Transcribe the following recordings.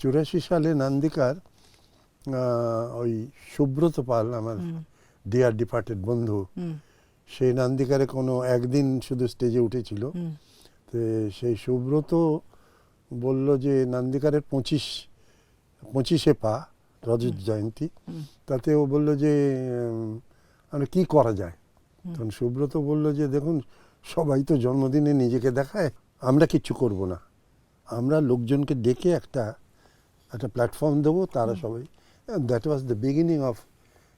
চুরাশি সালে নান্দিকার ওই সুব্রত পাল আমার ডিয়ার ডিপার্টেড বন্ধু সেই নান্দিকারে কোনো একদিন শুধু স্টেজে উঠেছিল। তো সেই সুব্রত বলল যে নান্দিকারের পঁচিশ পঁচিশে পা রজত জয়ন্তী। তাতে ও বলল যে মানে কি করা যায়। তখন সুব্রত বলল যে দেখুন সবাই তো জন্মদিনে নিজেকে দেখায় আমরা কিচ্ছু করব না। আমরা লোকজনকে ডেকে একটা একটা প্ল্যাটফর্ম দেবো তারা সবাই। That was the beginning of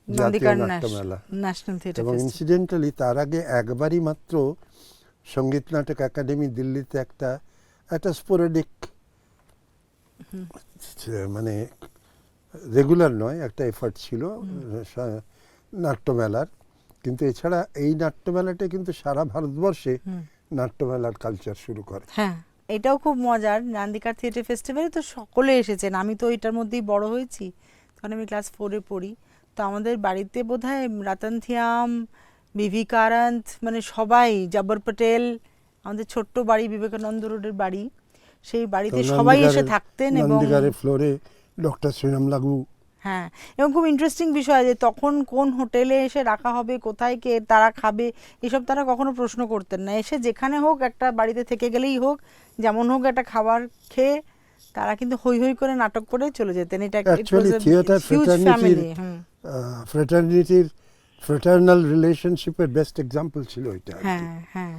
জাতীয় নাট্যমেলা। এবং ইনসিডেন্টালি তার আগে একবারই মাত্র সংগীত নাটক একাডেমি দিল্লিতে একটা একটা স্পোরেডিক মানে রেগুলার নয় একটা এফার্ট ছিল নাট্যমেলার। কিন্তু এছাড়া এই নাট্যমেলাটা কিন্তু সারা ভারতবর্ষে নাট্যমেলার কালচার শুরু করে। হ্যাঁ। এটাও খুব মজার। নান্দিকার থিয়েটার ফেস্টিভ্যালে তো সকলে এসেছেন। আমি তো এটার মধ্যেই বড় হয়েছি তখন আমি ক্লাস ফোরে পড়ি। তো আমাদের বাড়িতে বোধহয় রতন থিয়াম বিভি কারন্ত মানে সবাই জব্বর পটেল আমাদের ছোট্ট বাড়ি বিবেকানন্দ রোডের বাড়ি। সেই বাড়িতে সবাই এসে থাকতেন এবং ফ্লোরে ডক্টর শ্রীরাম লাগু হ্যাঁ এবং খুব ইন্টারেস্টিং বিষয় যে তখন কোন হোটেলে এসে রাখা হবে কোথায় কে তারা খাবে এসব তারা কখনো প্রশ্ন করতেন না। এসে যেখানে হোক একটা বাড়িতে থেকে গেলেই হোক যেমন হোক একটা খাবার খেয়ে তারা কিন্তু হই হই করে নাটক করে চলে যেতেন। এটা ফ্রেটার্নিটির ফ্রেটার্নাল রিলেশনশিপের বেস্ট এক্সাম্পল ছিল এটা হ্যাঁ হ্যাঁ।